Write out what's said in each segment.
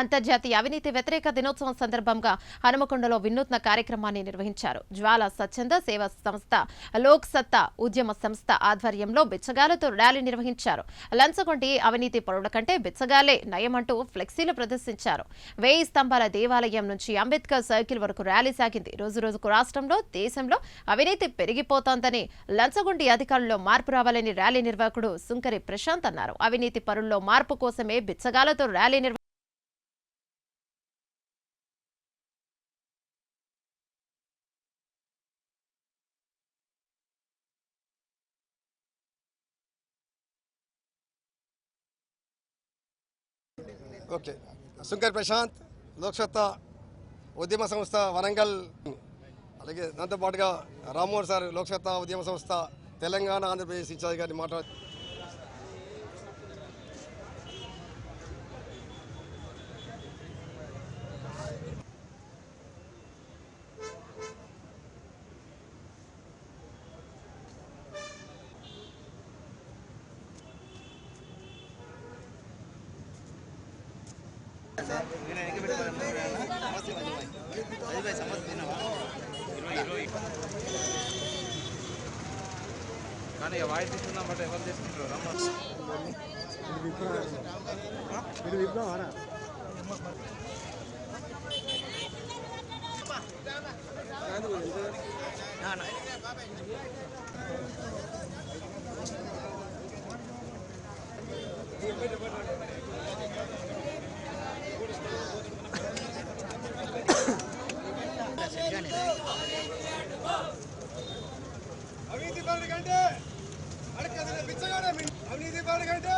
అంతర్జాతీయ అవినీతి వ్యతిరేక దినోత్సవం సందర్భంగా హనుమకొండలో వినూత్న కార్యక్రమాన్ని నిర్వహించారు. జ్వాల స్వచ్ఛంద సేవా సంస్థ లోక్ సత్తా ఉద్యమ సంస్థ ఆధ్వర్యంలో బిచ్చగాలతో ర్యాలీ నిర్వహించారు. లంచగొండి అవినీతి పరుల కంటే బిచ్చగాలే నయమంటూ ఫ్లెక్సీలు ప్రదర్శించారు. వేయి స్తంభాల దేవాలయం నుంచి అంబేద్కర్ సర్కిల్ వరకు ర్యాలీ సాగింది. రోజు రోజుకు రాష్ట్రంలో దేశంలో అవినీతి పెరిగిపోతోందని లంచగొండి అధికారుల్లో మార్పు రావాలని ర్యాలీ నిర్వాహకుడు సుంకరి ప్రశాంత్ అన్నారు. అవినీతి పరుల్లో మార్పు కోసమే బిచ్చగాలతో ర్యాలీ నిర్వ ఓకే. శంకర్ ప్రశాంత్ లోక్సత్తా ఉద్యమ సంస్థ వరంగల్. అలాగే దాంతోపాటుగా రామ్మోహన్ సార్ లోక్సత్తా ఉద్యమ సంస్థ తెలంగాణ ఆంధ్రప్రదేశ్ ఇన్ఛార్జ్ గారిని మాట్లాడు కానీ వాయిస్ ఇస్తున్నాం బట్ ఎవరు తీసుకుంటారు రమ్మ అవినీతి పరుడు కంటే అడగదిన బిచ్చగాడే మిన్న. అవినీతి పరుడు కంటే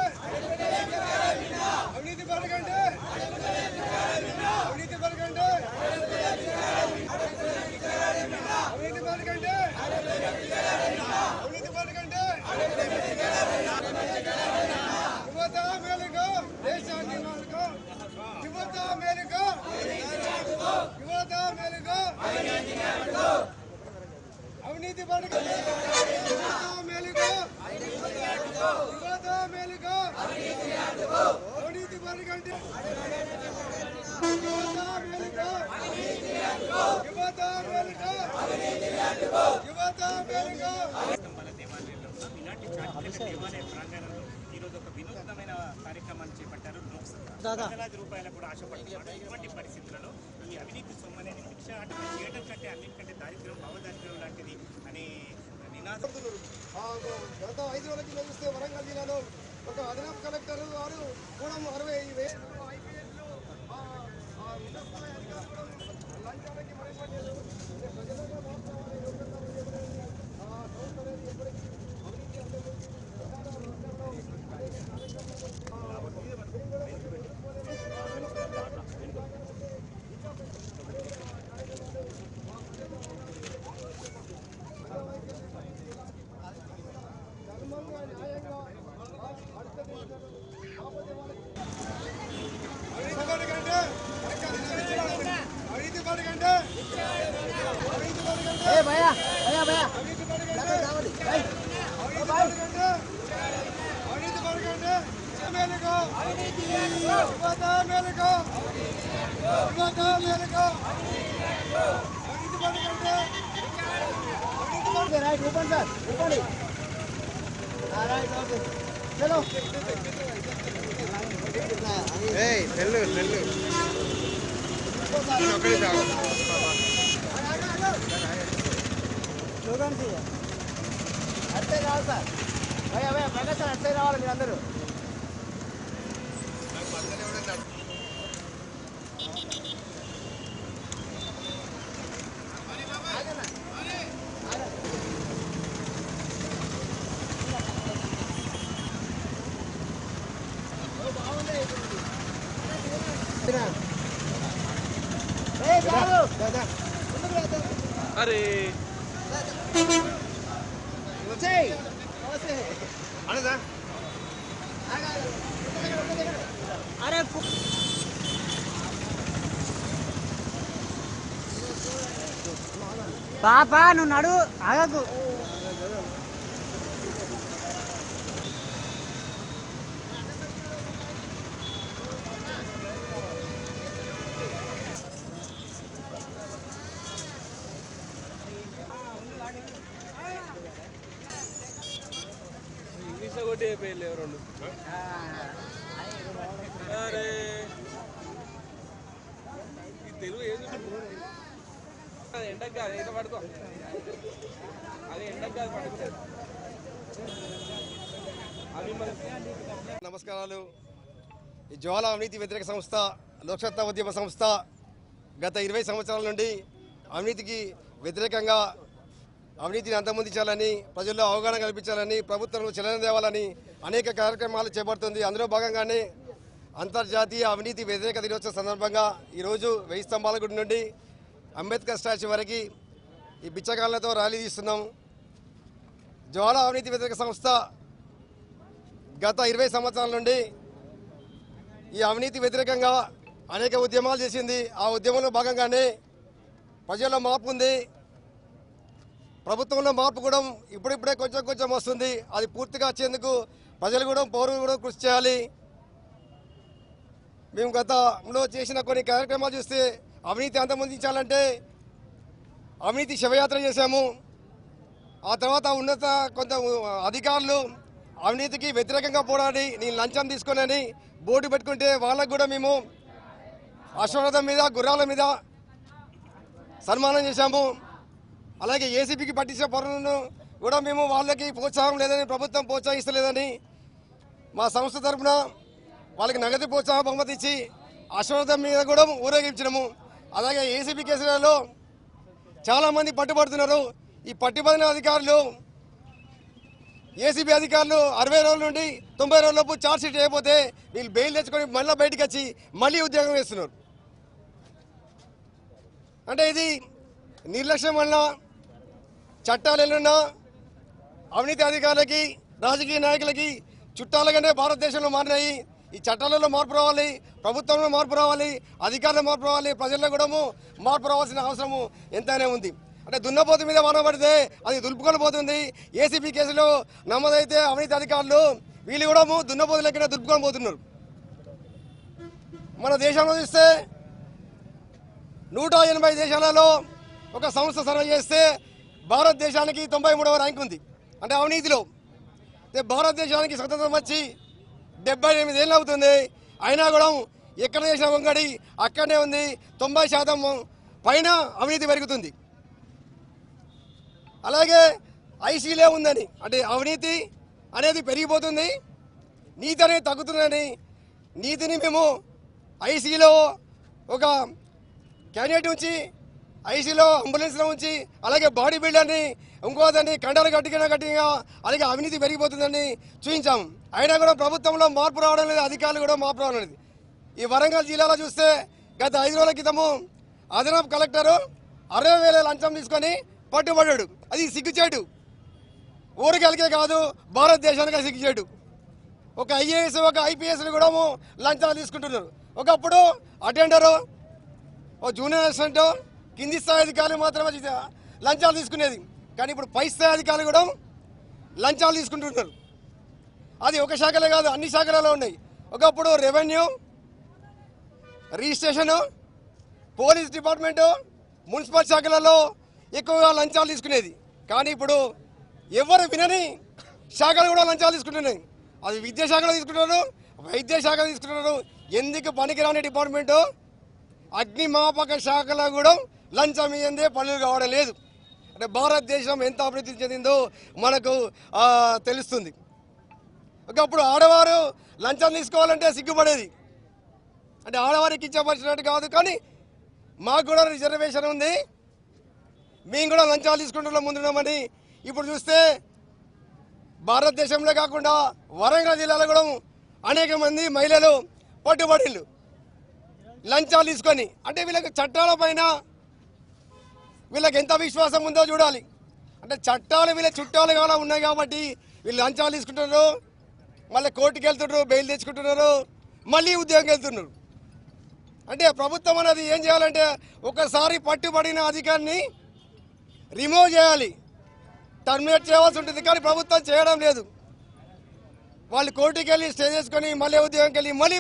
అవినీతి పరుడు కంటే అవినీతి పరుడు కంటే అవినీతి పరుడు కంటే అవినీతి పరుడు కంటే యువత మేలుకో దేశాన్ని మేలుకో యువత మేలుకో యువత మేలుకో అవినీతి పడుకు మేలుకో యువత మేలుకో అవినీతి పడుకంటే యువత మేలుకో యువత మేలుకో యువత మేలుకో స్తంభాల దేవాలయంలో ఉన్నాం. ఇలాంటి చారిత్రక దేవాలయ ప్రాంగణంలో ఈరోజు ఒక వినూత్నమైన కార్యక్రమాన్ని చేపట్టారు లక్షలాది కూడా ఆశపడుతున్నాడు ఇటువంటి పరిస్థితులలో ఈ అవినీతి సొమ్ము అనేది భిక్ష చేయడం కంటే అన్నిటికంటే దారిద్ర్యం భావదారిద్ర్యం లాంటిది అనే నినాదం ఆ, గత ఐదు రోజుల కింద చూస్తే వరంగల్ జిల్లాలో ఒక అదనపు కలెక్టర్ వారు కూడా అరవై వేలు ఆ ఉన్నత స్థాయి అధికారులు కూడా లంచాలకి మరిపడ్డారు. అంటే ప్రజలకు మోసం అనే యోగ్యత అనేది ఆ సంస్థ అనేది ఎప్పటికీ అవినీతి అంతమొంది ప్రధాన రంగంలో అనేక కార్యక్రమాలు, ఆ, ధర్మంగా న్యాయంగా ఆ, అడుగుతున్నారు. కాకపోతే వాళ్ళకి అవినీతి పరుడు కంటే అవినీతి పరుడు కంటే అవినీతి పరుడు కంటే అవినీతి పరుడు కంటే అవినీతి పరుడు కంటే అవినీతి పరుడు కంటే మేలుకో యువత యువత పరుడు కంటే అవినీతి పరుడు ఏయ్ తెల్లు చాలు అట్టే రావాలి సార్. భయ భయ ప్రకాశ్ సార్ అట్టే రావాలి మీరు అందరూ ఏ చాలు అరే. అరే పాప నువ్వు నడు ఆగకు. సెట్ అయిపోయి రెండు అరే. ఈ తెలుగు ఏం చూపించు అది ఎండకు కాదు ఏదో పడుకో. అది ఎండకు కాదు పడుకోలేదు నమస్కారాలు. ఈ జ్వాల అవినీతి వ్యతిరేక సంస్థ లోక్సత్తా ఉద్యమ సంస్థ గత ఇరవై సంవత్సరాల నుండి అవినీతికి వ్యతిరేకంగా అవినీతిని అంతమొందించాలని ప్రజల్లో అవగాహన కల్పించాలని ప్రభుత్వం చలన తేవాలని అనేక కార్యక్రమాలు చేపడుతుంది. అందులో భాగంగానే అంతర్జాతీయ అవినీతి వ్యతిరేక దినోత్సవం సందర్భంగా ఈరోజు వెయ్యి స్తంభాల గుడి నుండి అంబేద్కర్ స్టాచ్యూ వరకు ఈ బిచ్చగాళ్ళతో ర్యాలీ తీస్తున్నాం. జ్వాల అవినీతి వ్యతిరేక సంస్థ గత ఇరవై సంవత్సరాల నుండి ఈ అవినీతి వ్యతిరేకంగా అనేక ఉద్యమాలు చేసింది. ఆ ఉద్యమంలో భాగంగానే ప్రజల్లో మార్పు ఉంది. ప్రభుత్వంలో మార్పు కూడా ఇప్పుడిప్పుడే కొంచెం కొంచెం వస్తుంది. అది పూర్తిగా వచ్చేందుకు ప్రజలు కూడా పౌరులు కూడా కృషి చేయాలి. మేము గతంలో చేసిన కొన్ని కార్యక్రమాలు చూస్తే అవినీతి అంతమొందించాలంటే అవినీతి శివయాత్ర చేశాము. ఆ తర్వాత ఉన్నత కొంత అధికారులు అవినీతికి వ్యతిరేకంగా పోరాడి నేను లంచం తీసుకుని బోర్డు పెట్టుకుంటే వాళ్ళకు కూడా మేము అశ్వరథం మీద గుర్రాల మీద సన్మానం చేశాము. అలాగే ఏసీపీకి పట్టించే పనులను కూడా మేము వాళ్ళకి ప్రోత్సాహం లేదని ప్రభుత్వం ప్రోత్సహిస్తలేదని మా సంస్థ తరఫున వాళ్ళకి నగదు ప్రోత్సాహ బహుమతి ఇచ్చి అశ్వరథం మీద కూడా ఊరేగించినము. అలాగే ఏసీపీ కేసులలో చాలామంది పట్టుబడుతున్నారు. ఈ పట్టుబడిన అధికారులు ఏసీబీ అధికారులు అరవై రోజుల నుండి తొంభై రోజులలోపు ఛార్జ్షీట్ షీట్ అయిపోతే వీళ్ళు బెయిల్ తెచ్చుకొని మళ్ళీ బయటకు వచ్చి మళ్ళీ ఉద్యోగం వేస్తున్నారు. అంటే ఇది నిర్లక్ష్యం వల్ల చట్టాలు ఎల్లున్నా అవినీతి అధికారులకి రాజకీయ నాయకులకి చుట్టాలుగానే భారతదేశంలో మారినాయి. ఈ చట్టాలలో మార్పు రావాలి ప్రభుత్వంలో మార్పు రావాలి అధికారులు మార్పు రావాలి ప్రజల్లో కూడా మార్పు రావాల్సిన అవసరము ఎంతైనా ఉంది. అంటే దున్నపోతు మీద వాన పడితే అది దులుపుకొని పోతుంది. ఏసీబీ కేసులో నమోదైతే అవినీతి అధికారులు వీళ్ళు కూడా దున్నపోతు లెక్కనే దులుపుకొని పోతున్నారు. మన దేశంలో చూస్తే నూట ఎనభై దేశాలలో ఒక సంస్థ సర్వే చేస్తే భారతదేశానికి తొంభై మూడవ ర్యాంక్ ఉంది. అంటే అవినీతిలో. భారతదేశానికి స్వతంత్రం వచ్చి డెబ్బై ఎనిమిది ఏళ్ళు అవుతుంది. అయినా కూడా ఎక్కడ చేసిన వంగడి అక్కడనే ఉంది. తొంభై శాతం పైన అవినీతి పెరుగుతుంది. అలాగే ఐసీలే ఉందని. అంటే అవినీతి అనేది పెరిగిపోతుంది. నీతి అనేది తగ్గుతుందని. నీతిని మేము ఐసీలో ఒక క్యాండిడేట్ నుంచి ఐసీలో అంబులెన్స్లో ఉంచి అలాగే బాడీ బిల్డర్ని ఇంకోదాన్ని కండలు కట్టిన కట్టిగా అలాగే అవినీతి పెరిగిపోతుందని చూపించాం. అయినా కూడా ప్రభుత్వంలో మార్పు రావడం లేదు అధికారులు కూడా మార్పు రావడం లేదు. ఈ వరంగల్ జిల్లాలో చూస్తే గత ఐదు రోజుల క్రితము అదనపు కలెక్టరు అరవై వేల లంచం తీసుకొని పట్టుబడ్డాడు. అది సిగ్గుచేటు. ఊరికెళ్ళకే కాదు భారతదేశానికి సిగ్గుచేటు. ఒక ఐఏఎస్ ఒక ఐపీఎస్లు కూడా లంచాలు తీసుకుంటున్నారు. ఒకప్పుడు అటెండరు ఓ జూనియర్ అసిస్టెంటు కింది స్థాయి అధికారులు మాత్రమే లంచాలు తీసుకునేది. కానీ ఇప్పుడు పై స్థాయి అధికారులు కూడా లంచాలు తీసుకుంటున్నారు అది ఒక శాఖలే కాదు అన్ని శాఖలలో ఉన్నాయి. ఒకప్పుడు revenue registration police department municipal శాఖలలో ఎక్కువగా లంచాలు తీసుకునేది. కానీ ఇప్పుడు ఎవరు వినని శాఖలు కూడా లంచాలు తీసుకుంటున్నాయి. అది విద్యాశాఖలో తీసుకుంటున్నారు వైద్యశాఖలు తీసుకుంటున్నారు. ఎందుకు పనికిరాని డిపార్ట్మెంటు? అగ్నిమాపక శాఖలో కూడా లంచం ఇయ్యందే పనులు కావడం లేదు. అంటే భారతదేశం ఎంత అభివృద్ధి చెందిందో మనకు తెలుస్తుంది. ఒకప్పుడు ఆడవారు లంచం తీసుకోవాలంటే సిగ్గుపడేది. అంటే ఆడవారికి ఇచ్చపరిచినట్టు కాదు కానీ మాకు కూడా రిజర్వేషన్ ఉంది. మేము కూడా లంచాలు తీసుకుంటున్నాం ముందున్నామని ఇప్పుడు చూస్తే భారతదేశంలో కాకుండా వరంగల్ జిల్లాలో కూడా అనేక మంది మహిళలు పట్టుబడిళ్ళు. లంచాలు తీసుకొని అంటే వీళ్ళకి చట్టాల పైన వీళ్ళకి ఎంత విశ్వాసం ఉందో చూడాలి. అంటే చట్టాలు వీళ్ళ చుట్టాలు కూడా ఉన్నాయి కాబట్టి వీళ్ళు లంచాలు తీసుకుంటున్నారు. మళ్ళీ కోర్టుకి వెళ్తున్నారు బెయిల్ తెచ్చుకుంటున్నారు మళ్ళీ ఉద్యోగం వెళ్తున్నారు. అంటే ప్రభుత్వం అనేది ఏం చేయాలంటే ఒకసారి పట్టుబడిన అధికారిని రిమూవ్ చేయాలి. టర్మినేట్ చేయవలసి ఉంటుంది కానీ ప్రభుత్వం చేయడం లేదు. వాళ్ళు కోర్టుకి వెళ్ళి స్టే చేసుకొని మళ్ళీ ఉద్యోగంకి వెళ్ళి మళ్ళీ